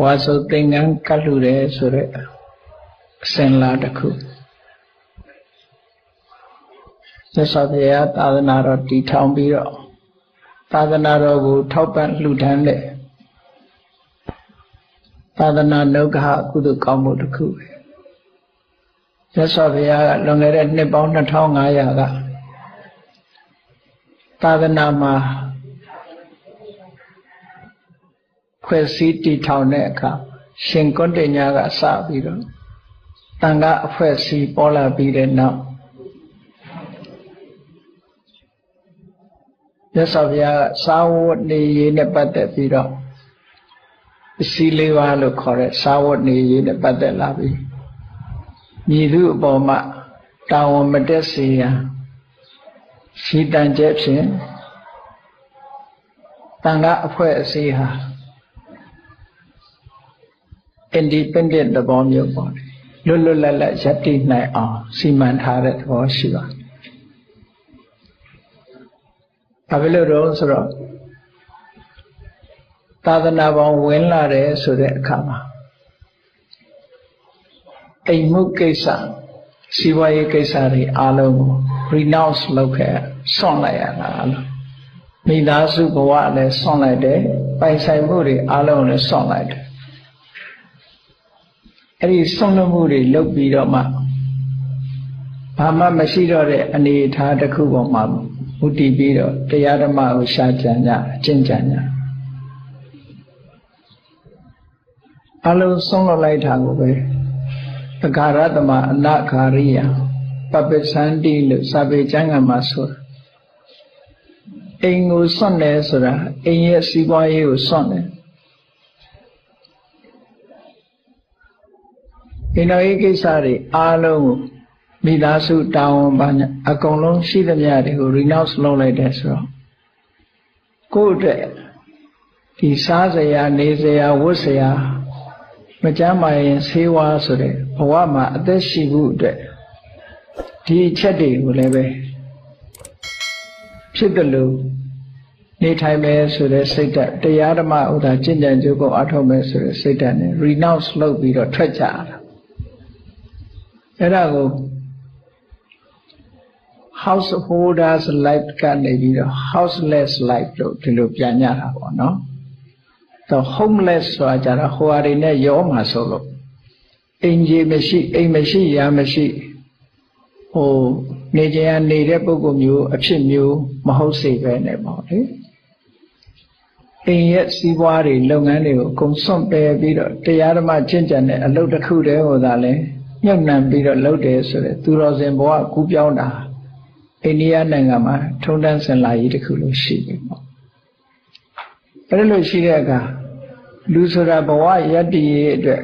ဝါဆိုသင်္ကန်းကတ်လူတယ်ဆိုတဲ့အစဉ်လာတစ်ခုသစ္စာပြေသာသနာတော်တည်ထောင်ပြီးတော့သာသနာတော်ကိုထောက်ပံ့လှူဒန်းတဲ့သာသနာနှုတ်ကကုသကောင်းမှုတစ်ခုပဲသစ္စာပြေကလွန်ခဲ့တဲ့နှစ်ပေါင်း2500ကသာသနာမှာ ဖွဲ့စည်းတည်ထောင်တဲ့အခါရှင်ကွန်တညာကစပြီးတော့တန်ခါအဖွဲ့စည်းပေါ်လာပြီးတဲ့နောက်မြတ်စွာဘုရားကစာဝတ်နေရေးနဲ့ပတ်သက်ပြီးတော့ပစ္စည်းလေးပါးလို့ခေါ်တဲ့စာဝတ်နေရေးနဲ့ပတ်သက်လာပြီးမြည်သူအပေါ်မှာတာဝန်မတက်စေရန်ရှိတန်ကျက်ဖြင့်တန်ခါအဖွဲ့အစည်းဟာ independent သဘောမျိုးပေါ့လွတ်လွတ်လပ်လပ်ရပ်တည်နိုင်အောင်စီမံထားတဲ့သဘောရှိပါတယ်။ဘာဖြစ်လို့တော့ဆိုတော့သာသနာပေါင်းဝင်လာတယ်ဆိုတဲ့အခါမှာအိမ်မှုကိစ္စစီးပွားရေးကိစ္စတွေအားလုံးကို renounce လုပ်ခဲ့ဆွန့်လိုက်ရတာလို့မိသားစုဘဝလည်းဆွန့်လိုက်တယ်ပိုင်ဆိုင်မှုတွေအားလုံးလည်းဆွန့်လိုက်တယ် အဲ့ဒီဆုံးလွတ်မှုတွေလုပ်ပြီးတော့မှဘာမှမရှိတော့တဲ့အနေအထားတစ်ခုပေါ်မှာမူတည်ပြီးတော့တရားဓမ္မကိုရှားကြံကြအကျင့်ကြံကြအလုံးဆုံးလွတ်လိုက်တာကိုပဲသက္ကာရတမအနခာရိယပပ္ပစန္တိလို့စာပေကျမ်းဂန်မှာဆိုတာအိမ်ကိုစွန့်တယ်ဆိုတာအိမ်ရဲ့စီးပွားရေးကိုစွန့်တယ် အိမ်တော်ရေးကိစ္စတွေအားလုံးကိုမိသားစုတာဝန်ပါညာအကုန်လုံးရှိသမျှတွေကို renounce လုပ်လိုက်တယ်ဆိုတော့ကိုယ့်အတွက်ဒီစားစရာနေစရာဝတ်စရာမကြမ်းမာရင်ဆေးဝါးဆိုတဲ့ဘဝမှာအသက်ရှိမှုအတွက်ဒီအချက်တွေကိုလည်းပဲဖြစ်တယ်လို့နေထိုင်မယ်ဆိုတဲ့စိတ်ဓာတ်တရားဓမ္မဥဒါကျင့်ကြံကြိုးကိုအထောက်မယ်ဆိုတဲ့စိတ်ဓာတ်နဲ့ renounce လုပ်ပြီးတော့ထွက်ကြတာ အဲ့ဒါကို householders life ကနေပြီးတော့ houseless life လို့ဒီလိုပြန်ညတာပေါ့နော်။တော့ homeless ဆိုတာကြတော့ဟိုဟာတွေနဲ့ရောမှာဆိုလို့အိမ်ကြီးမရှိအိမ်မရှိရာမရှိဟိုနေကြရနေတဲ့ပုဂ္ဂိုလ်မျိုးအဖြစ်မျိုးမဟုတ်စေပဲနဲ့ပေါ့လေ။အိမ်ရဲ့စီးပွားတွေလုပ်ငန်းတွေကိုအကုန်စွန့်ပယ်ပြီးတော့တရားဓမ္မကျင့်ကြံတဲ့အလုပ်တစ်ခုတည်းဟောတာလဲ ညှုပ်နှံပြီးတော့လုပ်တယ်ဆိုတဲ့သူတော်စင်ဘဝကူးပြောင်းတာအိန္ဒိယနိုင်ငံမှာထုံတန်းစင်လာကြီးတစ်ခုလို့ရှိပြီပေါ့အဲ့လိုရှိတဲ့အခါလူဆိုတာဘဝယတ္တိရဲ့အတွက်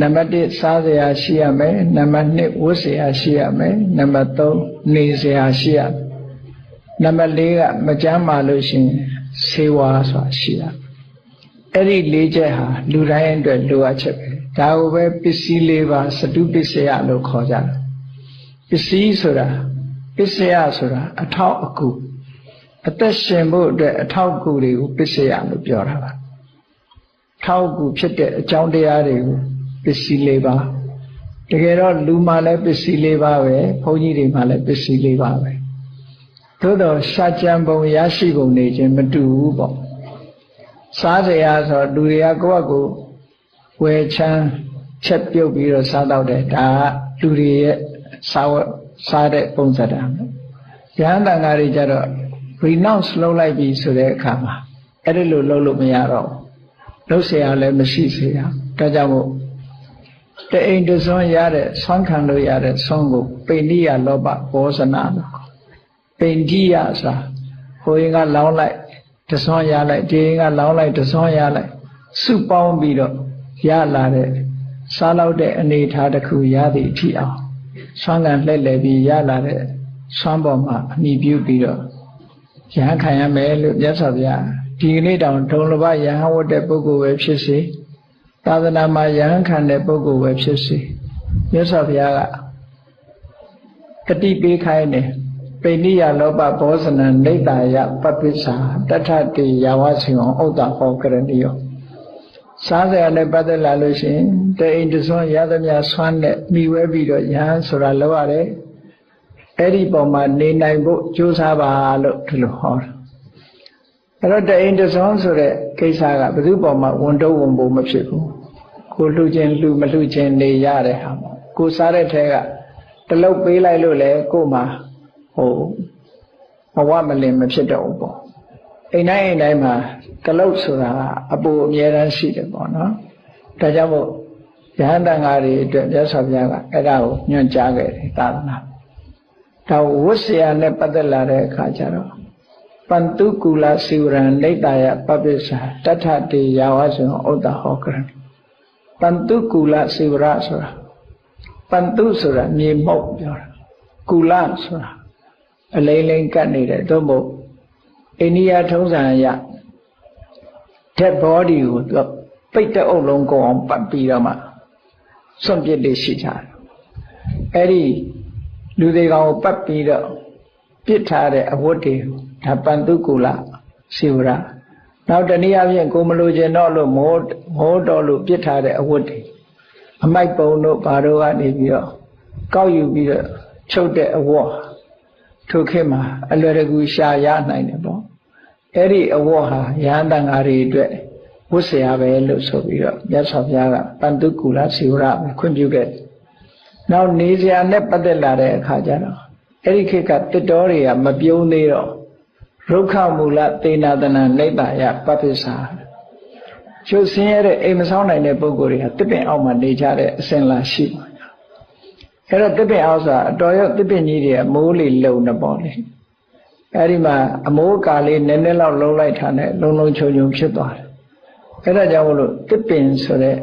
နံပါတ်1စားစရာရှိရမယ်နံပါတ်2ဝတ်စရာရှိရမယ်နံပါတ်3နေစရာရှိရမယ်နံပါတ်4ကမကြမ်းမာလို့ရှိရင်ဆေးဝါးဆိုတာရှိရအဲ့ဒီ၄ချက်ဟာလူတိုင်းအတွက်လိုအပ်ချက်ပဲ ဒါကိုပဲပစ္စည်း၄ပါးစတုပစ္စယလို့ခေါ်ကြတယ်ပစ္စည်းဆိုတာပစ္စယဆိုတာအထောက်အကူအသက်ရှင်ဖို့အတွက်အထောက်အကူတွေကိုပစ္စယလို့ပြောတာပါထောက်အကူဖြစ်တဲ့အကြောင်းတရားတွေကိုပစ္စည်း၄ပါးတကယ်တော့လူမှလည်းပစ္စည်း၄ပါးပဲဘုန်းကြီးတွေမှလည်းပစ္စည်း၄ပါးပဲသို့တော့ရှားကြံပုံရရှိပုံနေခြင်းမတူဘူးပေါ့စားစရာဆိုလူတွေကကိုယ့်အကူ ဝယ်ချမ်းချက်ပြုတ်ပြီးတော့စားတော့တယ်ဒါကလူတွေရဲ့စားဝတ်စားတဲ့ပုံစံတာရဟန်းတန်ဃာတွေကြတော့ renounce လုပ်လိုက်ပြီဆိုတဲ့အခါမှာအဲ့ဒီလိုလုပ်လို့မရတော့လုပ်เสียရလည်းမရှိเสียဒါကြောင့်မို့တအိမ်တစွန်းရတဲ့ဆွမ်းခံလို့ရတဲ့ဆွမ်းကိုပိဏိယလောဘဘောဇနာလို့ပိဏိယဆိုတာဟိုရင်ကလောင်းလိုက်တစွန်းရလိုက်ဒီရင်ကလောင်းလိုက်တစွန်းရလိုက်စုပေါင်းပြီးတော့ ရလာတဲ့စားလောက်တဲ့အနေထားတစ်ခုရသည့်အထိအောင်ဆွမ်းကန်လှည့်လည်ပြီးရလာတဲ့ဆွမ်းပေါ်မှာအမိပြုပြီးတော့ရဟန်းခံရမယ်လို့မြတ်စွာဘုရားဒီကနေ့တောင်ဒုံလဘရဟန်းဝတ်တဲ့ပုဂ္ဂိုလ်ပဲဖြစ်စေသာသနာမှာရဟန်းခံတဲ့ပုဂ္ဂိုလ်ပဲဖြစ်စေမြတ်စွာဘုရားကကတိပေးခိုင်းတယ်ပိဏိယလောဘဘောဇနံနေတ္တာယပပ္ပစ္စာတထတေယဝစီဝံဥဒ္ဒဟောကရဏိယော စားစရာနဲ့ပတ်သက်လာလို့ရှိရင်တအိမ်တစွန်းရသမျှဆွမ်းနဲ့မိဝဲပြီးတော့ယဟန်ဆိုတာလောက်ရတယ်အဲ့ဒီပုံမှာနေနိုင်ဖို့ကြိုးစားပါလို့ဒီလိုဟောတာအဲ့တော့တအိမ်တစွန်းဆိုတဲ့ကိစ္စကဘယ်သူပုံမှာဝန်တော့ဝန်ဖို့မဖြစ်ဘူးကိုလှူခြင်းလှူမလှူခြင်းနေရတဲ့ဟာပေါ့ကိုစားတဲ့ထဲကတလုတ်ပေးလိုက်လို့လေကို့မှာဟိုဘဝမလင်မဖြစ်တော့ဘူးပေါ့ အိမ်တိုင်းအိမ်တိုင်းမှာတလုတ်ဆိုတာအပူအမြဲတမ်းရှိတယ်ပေါ့နော်ဒါကြောင့်မို့ယဟန်တန်ဃာတွေအတွက်မြတ်စွာဘုရားကအဲ့ဒါကိုညွှန်ကြားခဲ့တယ်သာသနာဒါဝတ်ဆရာနဲ့ပတ်သက်လာတဲ့အခါကျတော့ပန္တုကူလစီဝရံနေတယပပ္ပစ္ဆာတထတေယာဝဆိုဥဒ္ဒဟောကရံပန္တုကူလစီဝရဆိုတာပန္တုဆိုတာမြေမှုတ်ပြောတာကူလဆိုတာအလိမ့်လိမ့်ကတ်နေတဲ့သို့မဟုတ် အိန္ဒိယထုံးစံအရ dead body ကိုသူကပိတ်တဲ့အုပ်လုံးကိုအောင်ပတ်ပြီးတော့မှစွန့်ပစ်လေးရှိကြတယ်အဲ့ဒီလူတွေကောင်ကိုပတ်ပြီးတော့ပစ်ထားတဲ့အဝတ်တွေဒါပန္တုကူလစီဝရနောက်တနည်းအားဖြင့်ကိုမလိုချင်တော့လို့မောမောတော်လို့ပစ်ထားတဲ့အဝတ်တွေအမိုက်ပုံတို့ဘာတို့ကနေပြီးတော့ကောက်ယူပြီးတော့ချုပ်တဲ့အဝတ် ထိုခေတ်မှာအလွယ်တကူရှာရနိုင်တယ်ပေါ့အဲ့ဒီအဝတ်ဟာရဟန်းတန်ဃာတွေအတွက်ဝတ်ဆရာပဲလို့ဆိုပြီးတော့မြတ်စွာဘုရားကပန္တုကူလစီဝရပဲခွင့်ပြုခဲ့နောက်နေစရာနဲ့ပတ်သက်လာတဲ့အခါကျတော့အဲ့ဒီခေတ်ကတစ်တော်တွေကမပြုံးသေးတော့ရုက္ခမူလသေနာတနာနိဗ္ဗာယပပ္ပစ္ဆာကျုပ်ဆင်းရဲတဲ့အိမ်မဆောင်နိုင်တဲ့ပုဂ္ဂိုလ်တွေကတစ်ပင်အောက်မှာနေကြတဲ့အစဉ်လာရှိပါ အဲ့တော့တစ်ပင်အောက်ဆိုတာအတော်ရောတစ်ပင်ကြီးတွေအမိုးလေးလုံနေပေါ့လေအဲ့ဒီမှာအမိုးကာလေးနည်းနည်းလောက်လုံးလိုက်တာနဲ့လုံလုံချုံချုံဖြစ်သွားတယ်အဲ့ဒါကြောင့်မလို့တစ်ပင်ဆိုတဲ့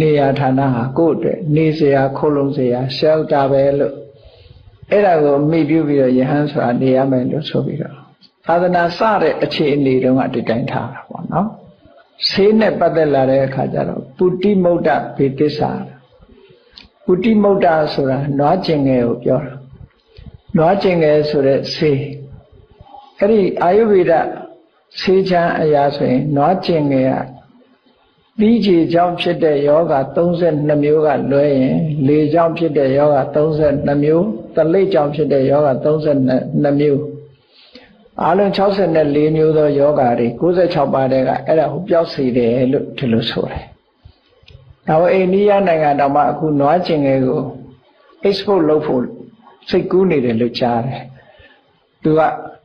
နေရာဌာနဟာကိုယ့်အတွက်နေစရာခိုးလုံစရာ shelter ပဲလို့အဲ့ဒါကိုမိပြုပြီးတော့ယဟန်ဆိုတာနေရမယ်လို့ဆိုပြီးတော့သာသနာစတဲ့အခြေအနေတုန်းကဒီတိုင်းထားတာပေါ့နော်ဆေးနဲ့ပတ်သက်လာတဲ့အခါကျတော့ပုတိမုဒ္ဒဘေသစ္စာ ပုတိမုဒ္ဒဆိုတာနွားကျင်ငယ်ကိုပြောတာနွားကျင်ငယ်ဆိုတဲ့ဆေးအဲ့ဒီအာယုဗေဒဆေးချမ်းအရာဆိုရင်နွားကျင်ငယ်ကပြီးချေကြောင့်ဖြစ်တဲ့ယောဂ32မျိုးကလွဲရင်လေကြောင့်ဖြစ်တဲ့ယောဂ32မျိုးတလိပ်ကြောင့်ဖြစ်တဲ့ယောဂ32မျိုးအားလုံး64မျိုးသောယောဂါတွေ96ပါးတဲ့ကအဲ့ဒါကိုပျောက်စေတယ်လို့ဒီလိုဆိုတယ်။ နောက်အိန္ဒိယနိုင်ငံတောင်မှအခုနွားကျင်ငယ်ကို export လုပ်ဖို့စိတ်ကူးနေတယ်လို့ကြားတယ်။သူက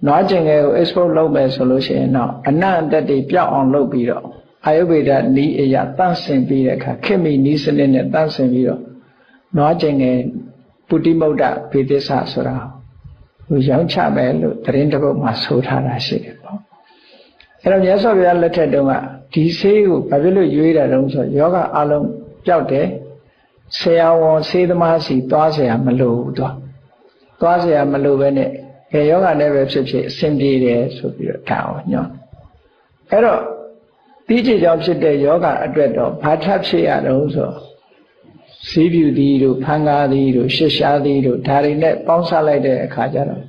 နွားကျင်ငယ်ကို export လုပ်မယ်ဆိုလို့ရှိရင်တော့အနံ့အသက်တွေပျောက်အောင်လုပ်ပြီးတော့အာယုဗေဒနီးအရာတန့်စင်ပြီးတဲ့အခါခေမိနီးစနစ်နဲ့တန့်စင်ပြီးတော့နွားကျင်ငယ်ပုတိမုဒ္ဒဘေသစ္စဆိုတာဟိုရောင်းချမယ်လို့သတင်းတစ်ပုဒ်မှာဆိုထားတာရှိတယ်ပေါ့ အဲ့တော့မြတ်စွာဘုရားလက်ထက်တုန်းကဒီဆေးကိုဘာဖြစ်လို့ရွေးတာတုန်းဆိုယောဂအလုံးပျောက်တယ်ဆရာဝန်ဆေးသမားစီသွားဆရာမလိုဘူးသွားသွားဆရာမလိုပဲနဲ့ဘယ်ယောဂနဲ့ပဲဖြစ်ဖြစ်အဆင်ပြေတယ်ဆိုပြီးတော့ထားအောင်ညွှန်အဲ့တော့တိကျကြောင်ဖြစ်တဲ့ယောဂအတွက်တော့ဘာထပ်ဖြစ်ရတော့ဆိုစီးပြူသည်တို့ဖန်ကားသည်တို့ရှစ်ရှားသည်တို့ဒါတွေနဲ့ပေါင်းစပ်လိုက်တဲ့အခါကျတော့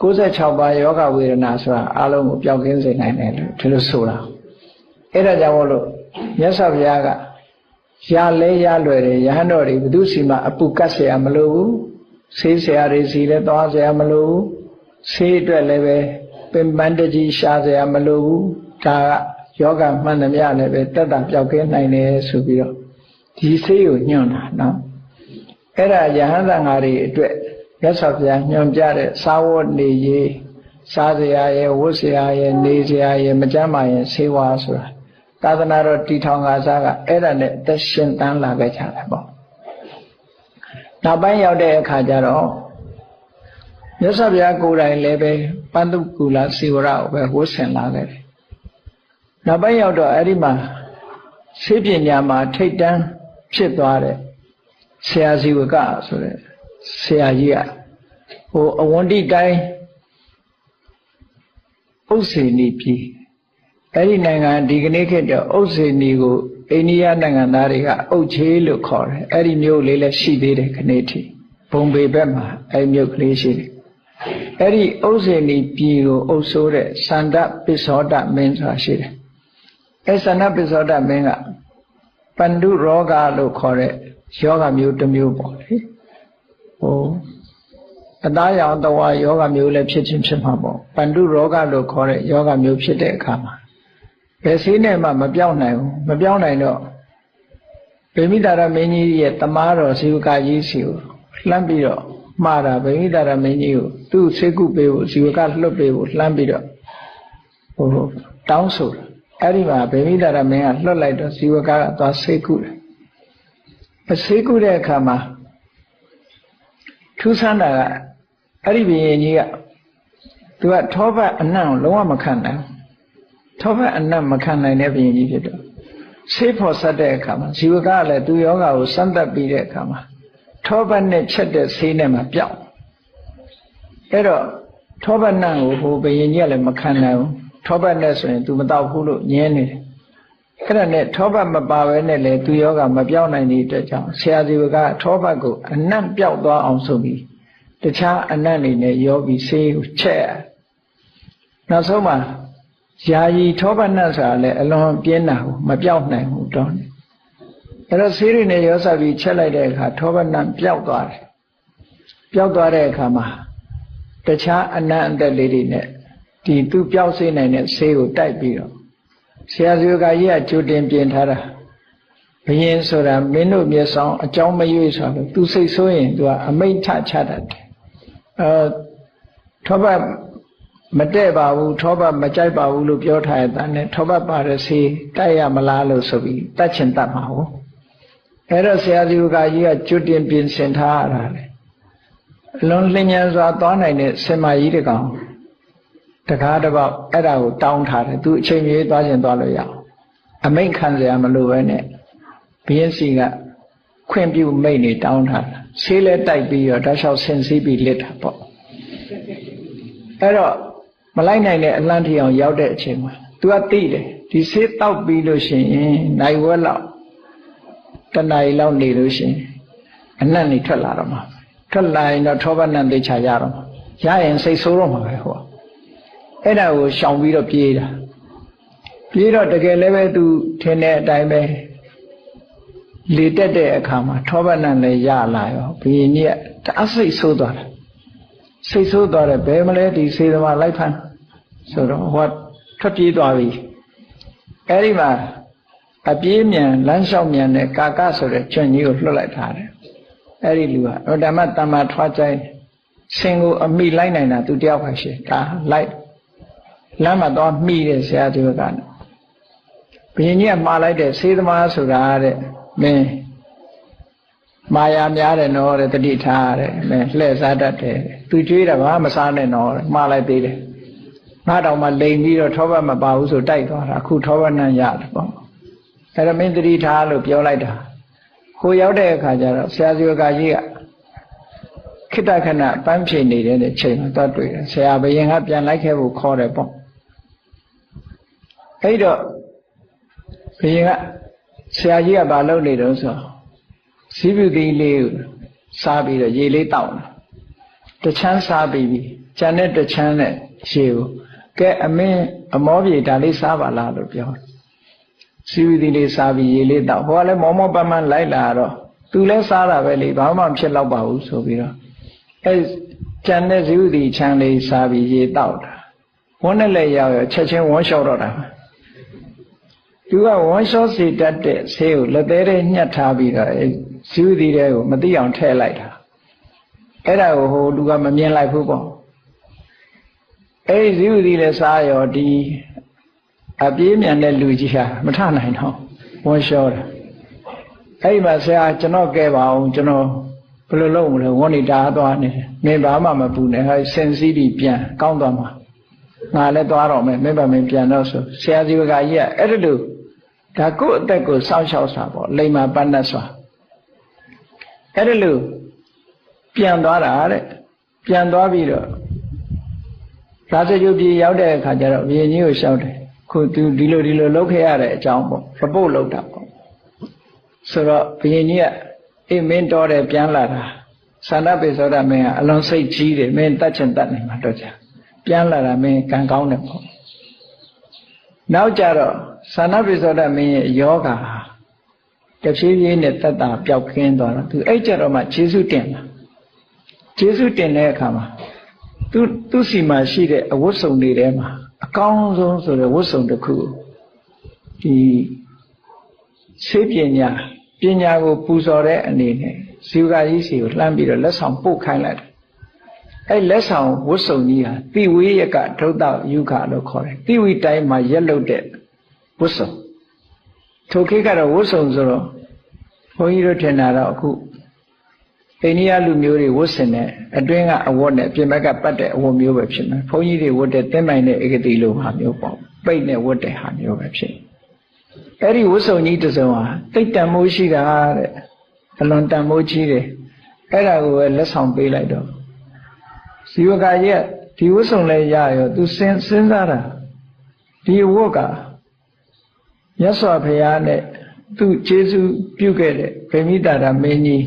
96ပါးယောဂဝေဒနာဆိုတာအလုံးကိုပျောက်ကင်းစေနိုင်တယ်လို့ဒီလိုဆိုတာအဲ့ဒါကြောင့်မို့လို့မြတ်စွာဘုရားကရလဲရလွယ်တယ်ယဟန်တော်တွေဘု து စီမှာအပုကတ်เสียမလို့ဘူးဆေးဆရာတွေစီလည်းသွားเสียမလို့ဘူးဆေးအတွက်လည်းပဲပင်ပန်းတကြီးရှာเสียမလို့ဘူးဒါကယောဂမှန်သမျှလည်းပဲတက်တာပျောက်ကင်းနိုင်တယ်ဆိုပြီးတော့ဒီဆေးကိုညွှန်တာနော်အဲ့ဒါယဟန်သံဃာတွေအတွက် ရသော်ဘုရားညွှန်ပြတဲ့စာဝတ်နေရေးစားစရာရဲ့ဝတ်စရာရဲ့နေစရာရဲ့မကြမ်းမာရင်ဆေးဝါးဆိုတာသာသနာတော်တီထောင်ကစားကအဲ့ဒါနဲ့သက်ရှင်တန်းလာခဲ့ကြတယ်ပေါ့နောက်ပိုင်းရောက်တဲ့အခါကျတော့မြတ်စွာဘုရားကိုယ်တိုင်လည်းပဲပန္တုကူလာစီဝရကိုပဲဝတ်ဆင်လာခဲ့တယ်နောက်ပိုင်းရောက်တော့အဲ့ဒီမှာဆေးပညာမှာထိတ်တန်းဖြစ်သွားတဲ့ဆရာဇီဝကဆိုတဲ့ ဆရာကြီးကဟိုအဝန္တိတိုင်းဥစ္စေနီပြည်အဲ့ဒီနိုင်ငံဒီကနေ့ခေတ်တော့ဥစ္စေနီကိုအိန္ဒိယနိုင်ငံသားတွေကအုတ်ချေးလို့ခေါ်တယ်အဲ့ဒီမြို့လေးလည်းရှိသေးတယ်ခနေ့ထိဘုံဘေဘက်မှာအဲ့မြို့ကလေးရှိတယ်အဲ့ဒီဥစ္စေနီပြည်ကိုအုပ်ဆိုးတဲ့စန္ဒပစ္စောဒမင်းဆိုတာရှိတယ်အဲသန္ဒပစ္စောဒမင်းကပန္ဓုရောဂလို့ခေါ်တဲ့ယောဂမျိုးတစ်မျိုးပေါ့လေ ဟိုအသားရောင်တဝါယောဂမျိုးလည်းဖြစ်ချင်းဖြစ်မှာပေါ့ပန္ဓုရောဂလို့ခေါ်တဲ့ယောဂမျိုးဖြစ်တဲ့အခါမှာဘယ်ဆေးနဲ့မှမပြောင်းနိုင်ဘူးမပြောင်းနိုင်တော့ဗေမိတာရမင်းကြီးရဲ့တမားတော်ဇီဝကကြီးစီကိုလှမ်းပြီးတော့မှားတာဗေမိတာရမင်းကြီးကိုသူ့ဆေးကုပေးဖို့ဇီဝကလွတ်ပေးဖို့လှမ်းပြီးတော့ဟိုတောင်းဆိုတာအဲ့ဒီမှာဗေမိတာရမင်းကလွတ်လိုက်တော့ဇီဝကကသွားဆေးကုတယ်အဆေးကုတဲ့အခါမှာ ထူးဆန်းတာကအဲ့ဒီဘုရင်ကြီးကသူကထောပတ်အနံ့ကိုလုံးဝမခံနိုင်ထောပတ်အနံ့မခံနိုင်တဲ့ဘုရင်ကြီးဖြစ်တော့ဆေးဖို့ဆက်တဲ့အခါမှာဇီဝကကလည်းသူယောဂကိုစမ်းသပ်ပြီးတဲ့အခါမှာထောပတ်နဲ့ချက်တဲ့ဆေးနဲ့မှပြောင်းအဲ့တော့ထောပတ်နံ့ကိုဟိုဘုရင်ကြီးကလည်းမခံနိုင်ဘူးထောပတ်နဲ့ဆိုရင် तू မတော့ဘူးလို့ညင်းနေတယ် အဲ့ဒါနဲ့ထောပတ်မပါဘဲနဲ့လေသူယောဂမပြောင်းနိုင်တဲ့အတွက်ကြောင့်ဆရာဇီဝကထောပတ်ကိုအနံ့ပြောက်သွားအောင်ဆိုပြီးတခြားအနတ်တွေနဲ့ရောပြီးဆေးကိုချက်နောက်ဆုံးမှာယာယီထောပနတ်ဆိုတာလည်းအလွန်ပြင်းတာကိုမပြောက်နိုင်ဘူးတော့အဲ့တော့ဆေးတွေနဲ့ရောစပ်ပြီးချက်လိုက်တဲ့အခါထောပနတ်ပျောက်သွားတယ်ပျောက်သွားတဲ့အခါမှာတခြားအနတ်အသက်လေးတွေနဲ့ဒီသူပျောက်စေနိုင်တဲ့ဆေးကိုတိုက်ပြီးတော့ ဆရာဇေကကြီးကကြိုတင်ပြင်ထားတာဘယင်းဆိုတာမင်းတို့မျက်စောင်းအကြောင်းမရွေ့ဆိုတော့သူစိတ်ဆိုးရင်သူကအမိတ်ထချတတ်တယ်အဲထောပတ်မတဲ့ပါဘူးထောပတ်မကြိုက်ပါဘူးလို့ပြောထားရတဲ့နဲ့ထောပတ်ပါရစီတိုက်ရမလားလို့ဆိုပြီးတတ်ချင်တတ်မှာဟုတ်အဲ့တော့ဆရာဒီကကြီးကကျွတ်တင်ပြင်ဆင်ထားရတာလေအလွန်လျင်မြန်စွာသွားနိုင်တဲ့ဆင်မကြီးတကောင် တကားတစ်ပေါက်အဲ့ဒါကိုတောင်းထားတယ်သူအချိန်ကြီးသွားခြင်းသွားလို့ရအောင်အမိန့်ခံစရာမလိုပဲနဲ့ဘုရင်စီကခွင့်ပြုမိတ်နေတောင်းထားတာဆေးလဲတိုက်ပြီးတော့တောက်လျှောက်ဆင်စည်းပြီးလစ်တာပေါ့အဲ့တော့မလိုက်နိုင်တဲ့အလန့်ထီအောင်ရောက်တဲ့အချိန်မှာ तू ကသိတယ်ဒီဆေးတောက်ပြီးလို့ရှိရင်နိုင်ဝက်လောက်တဏှာရီလောက်နေလို့ရှိရင်အနတ်နေထွက်လာတော့မှာထွက်လာရင်တော့ထောပနံသိချာရတော့မှာရရင်စိတ်ဆိုးတော့မှာပဲဟော အဲ့ဒါကိုရှောင်ပြီးတော့ပြေးတာပြေးတော့တကယ်လည်းပဲ तू ထင်တဲ့အတိုင်းပဲလေတက်တဲ့အခါမှာထောပနံလည်းရလာရောဘုရင်ကြီးကတအစိတ်ဆိုးသွားတယ်စိတ်ဆိုးသွားတယ်ဘယ်မလဲဒီစေသမားလိုက်ဖမ်းဆိုတော့ဟောထွက်ပြေးသွားပြီအဲ့ဒီမှာအပြေးမြန်လမ်းလျှောက်မြန်တဲ့ကာကဆိုတဲ့ကျွန်းကြီးကိုလွှတ်လိုက်ထားတယ်အဲ့ဒီလူကဓမ္မတမ္မာထွားကြိုင်းဆင်ကိုအမိလိုက်နိုင်တာသူတယောက်ပါရှိဒါလိုက် လမ်းမှာတော့မိတဲ့ဆရာသူကဘုရင်ကြီးကမှားလိုက်တဲ့စေသမားဆိုတာတဲ့မင်းမာယာများတယ်နော်တဲ့တတိထားတဲ့မင်းလှည့်စားတတ်တယ်သူကြွေးတာဘာမစားနဲ့နော်မှားလိုက်သေးတယ်ငါတောင်မှလိန်ပြီးတော့ထောပတ်မပါဘူးဆိုတိုက်သွားတာအခုထောပတ်နံရတယ်ပေါ့အဲ့တော့မင်းတတိထားလို့ပြောလိုက်တာဟိုရောက်တဲ့အခါကျတော့ဆရာဇီဝကကြီးကခိတ္တခဏပန်းဖြေနေတဲ့ချိန်မှာတော့တွေ့တယ်ဆရာဘယင်ကပြန်လိုက်ခဲ့ဖို့ခေါ်တယ်ပေါ့ အဲ့တော့ဘယင်ကဆရာကြီးကဘာလုပ်နေတော့ဆိုဇီးပြုသီးလေးကိုစားပြီးတော့ရေလေးတောက်တယ်တချမ်းစားပြီးပြီကျန်တဲ့တချမ်းနဲ့ရေကိုကဲအမင်းအမောပြေဒါလေးစားပါလားလို့ပြောဇီးပြုသီးလေးစားပြီးရေလေးတောက်ဟိုကလည်းမောမောပန်းပန်းလိုက်လာတော့သူလည်းစားတာပဲလေဘာမှမဖြစ်တော့ပါဘူးဆိုပြီးတော့အဲကျန်တဲ့ဇီဝတိချမ်းလေးစားပြီးရေတောက်တာဝန်းနဲ့လည်းရောက်ရချက်ချင်းဝန်းလျှောက်တော့တာ သူကဝန်းလျှောစီတတ်တဲ့ဆေးကိုလက်သေးလေးညှက်ထားပြီးတော့အဲဇီဝတိတွေကိုမသိအောင်ထည့်လိုက်တာအဲ့ဒါကိုဟိုလူကမမြင်လိုက်ဘူးပေါ့အဲ့ဒီဇီဝတိလည်းစားရောဒီအပြေးမြန်တဲ့လူကြီးဟာမထနိုင်တော့ဝန်းလျှောတာအဲ့ဒီမှာဆရာကျွန်တော်ကဲပါအောင်ကျွန်တော်ဘယ်လိုလုပ်မလဲဝန်းနေတာသွားနေတယ်မင်းဘာမှမပူနဲ့ဟဲ့စင်စည်းပြီးပြန်ကောင်းသွားမှာငါလည်းသွားတော့မယ်မင်းပါမင်းပြန်တော့ဆိုဆရာဇီဝကကြီးကအဲ့ဒါလို့ ဒါကိုယ့်အသက်ကိုစောင့်ရှောက်တာပေါ့လိမ္မာပန်းတ်စွာအဲ့ဒါလို့ပြန်သွားတာတဲ့ပြန်သွားပြီးတော့ရာဇဂုပြည်ရောက်တဲ့အခါကျတော့ဘုရင်ကြီးကိုရှောက်တယ်ခုသူဒီလိုဒီလိုလုပ်ခဲ့ရတဲ့အကြောင်းပေါ့ပပုတ်လုပ်တာပေါ့ဆိုတော့ဘုရင်ကြီးကအေးမင်းတော်တယ်ပြန်လာတာသန္ဓပေသောတာမင်းကအလွန်စိတ်ကြီးတယ်မင်းတတ်ချင်တတ်နိုင်မှာတော့ကြာပြန်လာတာမင်းကံကောင်းတယ်ပေါ့နောက်ကြတော့ သန္ဓပေသောတာမင်းရဲ့ယောဂါတဖြည်းဖြည်းနဲ့တက်တာပျောက်ကင်းသွားတော့သူအဲ့ကြတော့မှယေရှုတင်လာယေရှုတင်တဲ့အခါမှာသူသူစီမှာရှိတဲ့အဝတ်စုံတွေထဲမှာအကောင်းဆုံးဆိုတဲ့ဝတ်စုံတစ်ခုဒီဆေးပညာပညာကိုပူဇော်တဲ့အနေနဲ့ဇီဝကကြီးစီကိုလှမ်းပြီးတော့လက်ဆောင်ပို့ခိုင်းလိုက်တယ်အဲ့လက်ဆောင်ဝတ်စုံကြီးဟာတိဝေးရကဒုဒ္ဒယုခလို့ခေါ်တယ်တိဝိတိုင်းမှာရက်လုတ်တဲ့ ဝတ်စုံထိုခေတ်ကတော့ဝတ်စုံဆိုတော့ဘုန်းကြီးတို့ထင်တာတော့အခုအိန္ဒိယလူမျိုးတွေဝတ်ဆင်တဲ့အတွင်းကအဝတ်နဲ့ပြင်ဘက်ကပတ်တဲ့အဝတ်မျိုးပဲဖြစ်မယ်ဘုန်းကြီးတွေဝတ်တဲ့တင်းမိုင်တဲ့ဧကတိလိုဟာမျိုးပေါ့ပိတ်နဲ့ဝတ်တဲ့ဟာမျိုးပဲဖြစ်အဲ့ဒီဝတ်စုံကြီးတစ်စုံဟာတိတ်တန်မိုးရှိတာတဲ့အလွန်တန်မိုးကြီးတယ်အဲ့ဒါကိုပဲလက်ဆောင်ပေးလိုက်တော့ဇီဝကရဲ့ဒီဝတ်စုံလဲရရောသူစဉ်စဉ်းစားတာဒီဝတ်က မြတ်စွာဘုရားနဲ့သူကျေးဇူးပြုခဲ့တဲ့ဗေမိတာရမင်းကြီး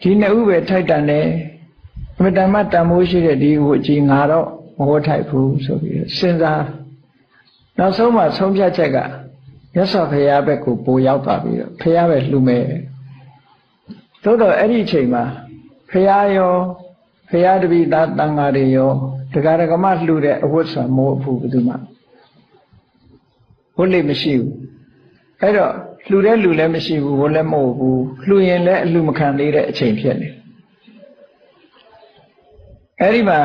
ဒီနှစ်ဦးပဲထိုက်တန်တယ်အမတန်မှတန်မိုးရှိတဲ့ဒီဝတ်ကြီးငါတော့မဟုတ်ထိုက်ဘူးဆိုပြီးစဉ်းစားနောက်ဆုံးမှဆုံးဖြတ်ချက်ကမြတ်စွာဘုရားဘက်ကိုပိုရောက်သွားပြီးတော့ဘုရားပဲလှူမဲ့သို့တော့အဲ့ဒီအချိန်မှာဘုရားရောဘုရားတပည့်သားတန်ဃာတွေရောတရားဓမ္မလှူတဲ့အဝတ်ဆိုမိုးဘူးဘယ်သူမှ ဝတ်လိမရှိဘူးအဲ့တော့လှူတဲ့လူလည်းမရှိဘူးဝတ်လည်းမဟုတ်ဘူးလှူရင်လည်းအလှမခံသေးတဲ့အချိန်ဖြစ်နေအဲ့ဒီမှာ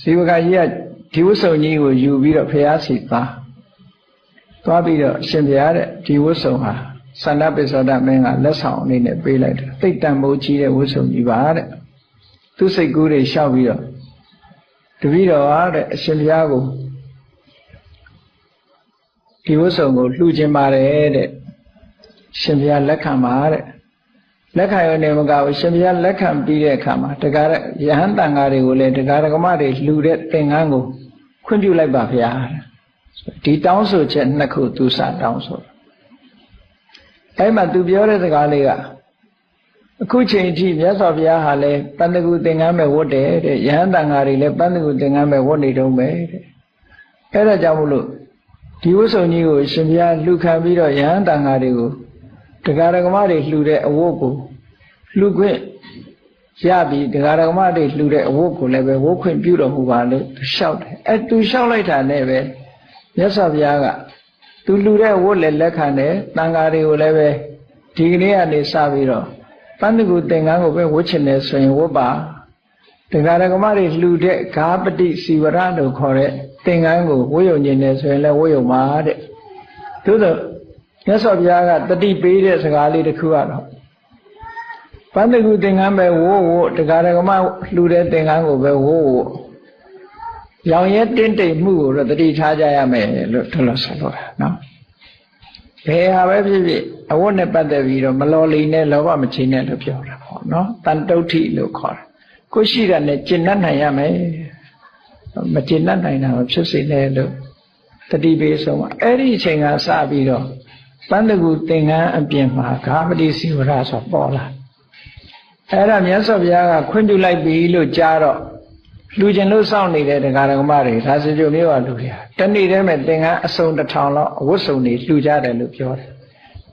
ဇီဝကကြီးကဒီဝတ်စုံကြီးကိုယူပြီးတော့ဘုရားစီပါသွားပြီးတော့ရှင်ဘုရားတဲ့ဒီဝတ်စုံဟာသန္ဓပိသောဒမင်းကလက်ဆောင်အနေနဲ့ပေးလိုက်တယ်သိတ္တံမိုးကြီးတဲ့ဝတ်စုံကြီးပါတဲ့သူစိတ်ကူးတွေလျှောက်ပြီးတော့တပည့်တော်ဟာတဲ့အရှင်ဘုရားကို ဒီဝတ်စုံကိုလှူခြင်းပါတယ်တဲ့ရှင်ဘုရားလက်ခံပါတဲ့လက်ခံရုံနဲ့မကဘူးရှင်ဘုရားလက်ခံပြီးတဲ့အခါမှာတရားရဟန်းတန်ဃာတွေကိုလည်းတရားဓမ္မတွေလှူတဲ့သင်္ကန်းကိုခွင့်ပြုလိုက်ပါဗျာဒီတောင်းဆိုချက်နှစ်ခုသူစတောင်းဆိုအဲ့မှာသူပြောတဲ့စကားလေးကအခုချိန်အထိမြတ်စွာဘုရားဟာလည်းပန္နကုသင်္ကန်းပဲဝတ်တယ်တဲ့ယဟန်တန်ဃာတွေလည်းပန္နကုသင်္ကန်းပဲဝတ်နေတုံးပဲတဲ့အဲ့ဒါကြောင့်မလို့ ဒီဝတ်စုံကြီးကိုရှင်ဘုရားလှူခံပြီးတော့ယဟန်တန်ဃာတွေကိုတရားဓမ္မတွေလှူတဲ့အဝတ်ကိုလှူခွင့်ရပြီတရားဓမ္မတွေလှူတဲ့အဝတ်ကိုလည်းပဲဝတ်ခွင့်ပြုတော်မူပါလို့သူလျှောက်တယ်အဲသူလျှောက်လိုက်တာနဲ့ပဲမြတ်စွာဘုရားကသူလှူတဲ့ဝတ်လည်းလက်ခံတယ်တန်ဃာတွေကိုလည်းပဲဒီကနေ့ကနေစပြီးတော့ပန်းတကူသင်္ကန်းကိုပဲဝတ်ချင်တယ်ဆိုရင်ဝတ်ပါတရားဓမ္မတွေလှူတဲ့ဂါပတိစီဝရလို့ခေါ်တဲ့ သင်္ကန်းကိုဝတ်ယုံနေတယ်ဆိုရင်လည်းဝတ်ယုံပါတဲ့သို့သောမြတ်စွာဘုရားကတတိပေးတဲ့စကားလေးတစ်ခုကတော့ပန်းတကူသင်္ကန်းပဲဝိုးဝိုးတရားဓမ္မလှူတဲ့သင်္ကန်းကိုပဲဝိုးဝိုးရောင်ရဲတင်းတိမ်မှုကိုတော့တတိထားကြရမယ်လို့ထလို့ဆိုလို့နော်ဘယ်ဟာပဲဖြစ်ဖြစ်အဝတ်နဲ့ပတ်သက်ပြီးတော့မလော်လိန်နဲ့လောဘမချိန်နဲ့လို့ပြောတာပေါ့နော်တန်တုဋ္ဌိလို့ခေါ်တယ်ကိုရှိတာနဲ့ကျင့်တတ်နိုင်ရမယ် မကျင့်တတ်နိုင်တာမဖြစ်စေနဲ့လို့တတိပေးဆုံးပါအဲ့ဒီအချိန်ကစပြီးတော့ပန်းတကူသင်္ကန်းအပြင်မှာဂါမတိစီဝရဆိုပေါ်လာအဲ့ဒါမြတ်စွာဘုရားကခွင့်ပြုလိုက်ပြီလို့ကြားတော့လူကျင်လို့စောင့်နေတဲ့တရားဓမ္မတွေဒါစကြုံမျိုးကလူတွေဟာတနေ့တည်းမဲ့သင်္ကန်းအစုံတစ်ထောင်လောက်အဝတ်စုံတွေလှူကြတယ်လို့ပြောတယ်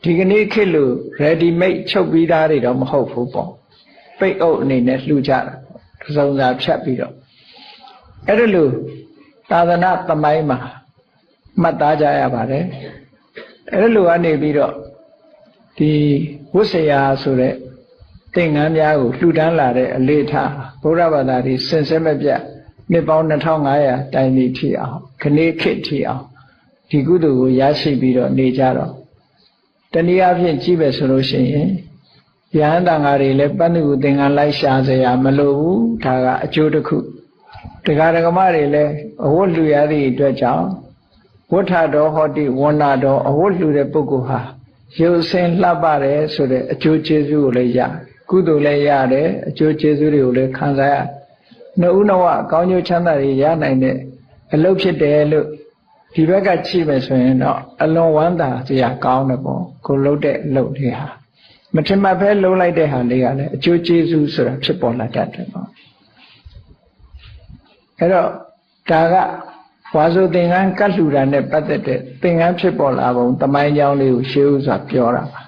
ဒီကနေ့ခေတ်လို့ ready made ချုပ်ပြီးသားတွေတော့မဟုတ်ဘူးပေါ့ပိတ်အုပ်အနေနဲ့လှူကြတာသုံးစာဖြတ်ပြီးတော့ အဲ့ဒါလို့သာသနာသမိုင်းမှာမှတ်သားကြရပါတယ်အဲ့ဒါလို့ကနေပြီးတော့ဒီဝိဆရာဆိုတဲ့သင်္ကန်းများကိုလှူဒန်းလာတဲ့အလေးထားဘုရားဘာသာတွေစင်စစ်မပြတ်နှစ်ပေါင်း2500တိုင်ပြီထိအောင်ခဏခေတ်ထိအောင်ဒီကုသိုလ်ကိုရရှိပြီးတော့နေကြတော့တနည်းအားဖြင့်ကြည့်ပဲဆိုလို့ရှိရင်ယဟန်တန်ဃာတွေလည်းပန်းသူသင်္ကန်းလိုက်ရှာစရာမလိုဘူးဒါကအကျိုးတစ်ခု တရားဓမ္မတွေလည်းအဝတ်လူရသည့်အတွက်ကြောင့်ဝဋ္ဌတော်ဟောတိဝန္နာတော်အဝတ်လူတဲ့ပုဂ္ဂိုလ်ဟာရုပ်ဆင်းလှပတယ်ဆိုတဲ့အကျိုးကျေးဇူးကိုလည်းရကုသိုလ်လည်းရတယ်အကျိုးကျေးဇူးတွေကိုလည်းခံစားရနှုတ်နှဝကောင်းကျိုးချမ်းသာတွေရနိုင်တဲ့အလုပ်ဖြစ်တယ်လို့ဒီဘက်ကကြည့်မယ်ဆိုရင်တော့အလွန်ဝမ်းသာစရာကောင်းတယ်ပေါ့ကိုလှုပ်တဲ့အလုပ်တွေဟာမထင်မှတ်ပဲလှုပ်လိုက်တဲ့ဟာလေးကလည်းအကျိုးကျေးဇူးဆိုတာဖြစ်ပေါ်လာတတ်တယ်ပေါ့ အဲ့တော့ဒါကဝါဆိုသင်္ကန်းကတ်လှူတာနဲ့ပတ်သက်တဲ့သင်္ကန်းဖြစ်ပေါ်လာပုံတမိုင်းကြောင်းလေးကိုရှေးဥစွာပြောတာပါ